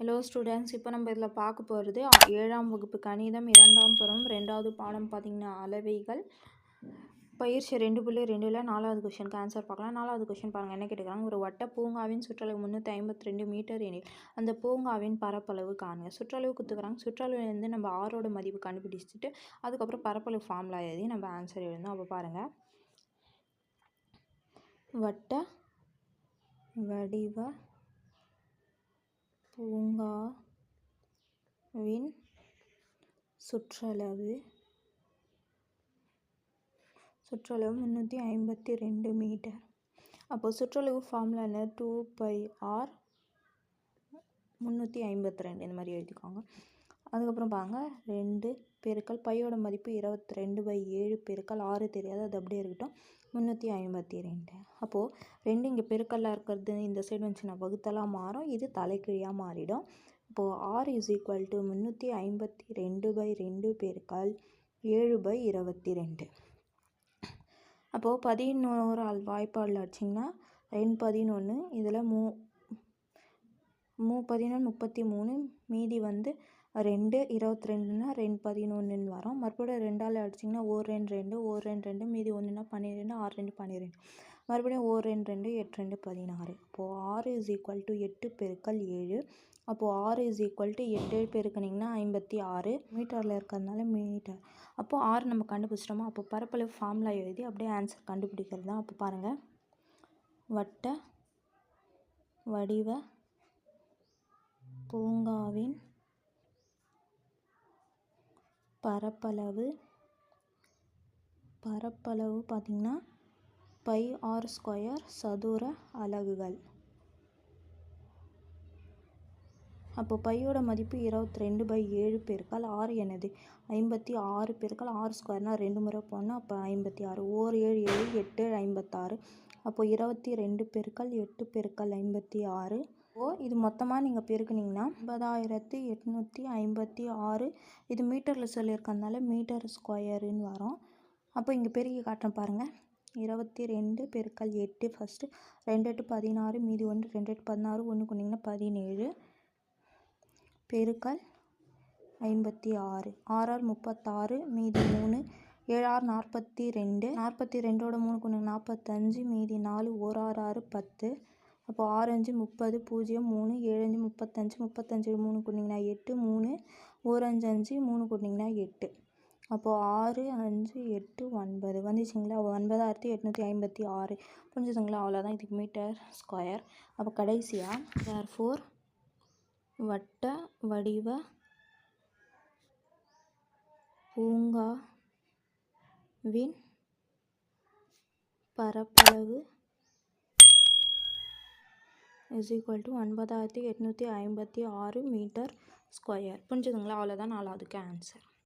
Hello students இப்போ நம்ம இதில் பார்க்க போகிறது ஏழாம் வகுப்பு கணிதம் இரண்டாம் புறம் ரெண்டாவது பாடம் பார்த்திங்கன்னா அளவைகள். பயிற்சி ரெண்டு புள்ளி ரெண்டில் நாலாவது கொஷனுக்கு ஆன்சர் பார்க்கலாம். நாலாவது கொஷின் பாருங்கள் என்ன கேட்டுக்கிறாங்க ஒரு வட்ட பூங்காவின் சுற்றளவு முந்நூற்றி ஐம்பத்தி ரெண்டு மீட்டர் எனில். அந்த பூங்காவின் பரப்பளவு காணுங்க. சுற்றளவு கொடுத்துக்கிறாங்க சுற்றளவுலேருந்து நம்ம ஆரோட மதிப்பு கண்டுபிடிச்சிட்டு அதுக்கப்புறம் பரப்பளவு ஃபார்முலா எழுதி நம்ம ஆன்சர் எழுதணும் அப்போ பாருங்கள் வட்ட வடிவ பூங்காவின் சுற்றளவு சுற்றளவு முந்நூற்றி ஐம்பத்தி ரெண்டு மீட்டர். அப்போது சுற்றளவு ஃபார்முலா என்ன? டூ பை ஆர் முந்நூற்றி ஐம்பத்தி ரெண்டு இந்த மாதிரி எழுதிக்கோங்க. அதுக்கப்புறம் பாருங்க ரெண்டு பெருக்கல் பையோட மதிப்பு இருபத்தி ரெண்டு பை ஏழு பெருக்கல் ஆறு தெரியாது அது அப்படியே இருக்கட்டும். முந்நூற்றி ஐம்பத்தி ரெண்டு. அப்போது ரெண்டு இங்கே பெருக்கல்லாக இருக்கிறது இந்த சைடு வந்துச்சுன்னா வகுத்தலாக மாறும் இது தலைக்கீழியாக மாறிடும். இப்போது ஆறு இஸ் ஈக்குவல் டு முந்நூற்றி ஐம்பத்தி ரெண்டு பை ரெண்டு பெருக்கல் ஏழு பை இருபத்தி ரெண்டு. அப்போது பதினோரு ஆள் வாய்ப்பாடில் அடிச்சிங்கன்னா ரெண்டு பதினொன்று இதில் மூ மூ பதினொன்று முப்பத்தி மூணு மீதி வந்து ரெண்டு இருபத்தி ரெண்டுனா ரெண்டு பதினொன்றுன்னு வரும். மறுபடியும் ரெண்டால் அடிச்சிங்கன்னா ஓர் ரெண்டு ரெண்டு ஓர் ரெண்டு ரெண்டு மீதி ஒன்றுனா பன்னிரெண்டு ஆறு ரெண்டு பன்னிரெண்டு. மறுபடியும் ஓர் ரெண்டு ரெண்டு எட்டு ரெண்டு பதினாறு. அப்போது ஆறு இஸ் ஈக்குவல் டு எட்டு பெருக்கல் ஏழு. அப்போது ஆறு இஸ் ஈக்குவல் டு எட்டு பெருக்கினீங்கன்னா ஐம்பத்தி ஆறு. மீட்டரில் இருக்கிறதுனால மீட்டர். அப்போது ஆறு நம்ம கண்டுபிடிச்சிட்டோமா? அப்போ பரப்பளவு ஃபார்முலா எழுதி அப்படியே ஆன்சர் கண்டுபிடிக்கிறது தான். அப்போ பாருங்கள் வட்ட வடிவ பூங்காவின் பரப்பளவு பரப்பளவு பார்த்திங்கன்னா பை ஆர் ஸ்கொயர் சதுர அலகுகள். அப்போ பையோட மதிப்பு இருபத்தி ரெண்டு பை ஏழு பெருக்கால் ஆறு என்னது? ஐம்பத்தி ஆறு பெருக்கால் ஆறு ஸ்கொயர்னால் ரெண்டு முறை போனால் அப்போ ஐம்பத்தி ஆறு. ஓர் ஏழு ஏழு எட்டு ஐம்பத்தாறு. அப்போது இருபத்தி ரெண்டு பெருக்கால் எட்டு பெருக்கால் ஐம்பத்தி ஆறு. ஓ இது மொத்தமாக நீங்கள் பெருக்குனிங்கன்னா ஐம்பதாயிரத்து எட்நூற்றி ஐம்பத்தி ஆறு. இது மீட்டரில் சொல்லியிருக்கறதுனால மீட்டர் ஸ்கொயருன்னு வரும். அப்போ இங்கே பெருக்கி காட்டுறேன் பாருங்கள் இருபத்தி ரெண்டு பெருக்கல் எட்டு ஃபஸ்ட்டு ரெண்டு எட்டு பதினாறு மீதி ஒன்று ரெண்டு எட்டு பதினாறு ஒன்று கொண்டிங்கன்னா பதினேழு. பெருக்கல் ஐம்பத்தி ஆறு. ஆறாறு முப்பத்தாறு மீதி மூணு. ஏழாறு நாற்பத்தி ரெண்டு. நாற்பத்தி ரெண்டோட மூணு கொண்டு நாற்பத்தஞ்சு. மீதி நாலு ஓராறு ஆறு ஆறு பத்து. அப்போ ஆறு அஞ்சு முப்பது பூஜ்ஜியம் மூணு ஏழு அஞ்சு முப்பத்தஞ்சு முப்பத்தஞ்சு மூணு கொண்டிங்கன்னா எட்டு மூணு ஒரு அஞ்சு அஞ்சு மூணு கொண்டிங்கன்னா எட்டு. அப்போது ஆறு அஞ்சு எட்டு ஒன்பது. வந்துச்சுங்களா? ஒன்பதாயிரத்தி எட்நூற்றி ஐம்பத்தி ஆறு. புரிஞ்சுதுங்களா? அவ்வளோதான். இதுக்கு மீட்டர் ஸ்கொயர். அப்போ கடைசியாக தேர் ஃபோர் வட்ட வடிவ பூங்கா வின் பரப்பளவு இஸ் ஈக்குவல் டு ஒன்பதாயிரத்தி எட்நூற்றி ஐம்பத்தி ஆறு மீட்டர் ஸ்கொயர் புரிஞ்சுதுங்களா? அவ்வளோதான் நாலாவதுக்கு ஆன்சர்